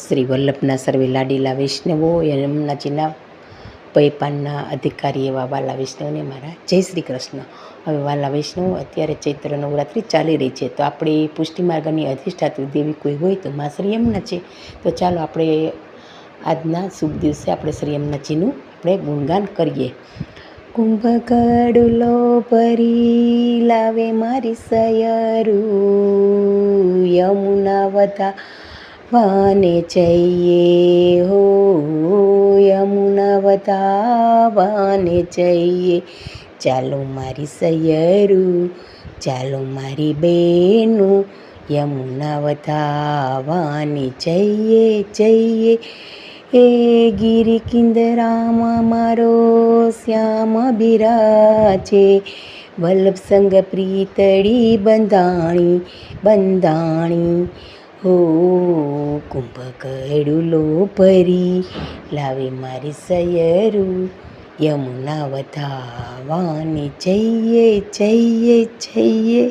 શ્રી વલ્લભના સર્વે લાડીલા વૈષ્ણવો યમુનાજીના પૈપાનના અધિકારી એવા વાલા વૈષ્ણવને મારા જય શ્રી કૃષ્ણ. હવે વાલા વૈષ્ણવ, અત્યારે ચૈત્ર નવરાત્રિ ચાલી રહી છે, તો આપણે પુષ્ટિ માર્ગની અધિષ્ઠાત્રી દેવી કોઈ હોય તો મા શ્રી એમના છે. તો ચાલો આપણે આજના શુભ દિવસે આપણે શ્રી એમનાજીનું આપણે ગુણગાન કરીએ. કુંભકડુલો ભરી લાવે મારી સયરું, યમુના વધા વાને જઈએ હો યમુના વધાવાને જઈએ ચાલો મારી સૈયરું ચાલો મારી બેનું યમુના વધાવાને જઈએ જઈએ એ ગિરી કિંદરામાં મારો શ્યામ બિરાજે વલ્લભ સંગ પ્રીતળી બંધાણી બંધાણી હો કુંભ લો પરી લાવે મારી સયરું યમુના વધાવાની જઈએ જઈએ જઈએ.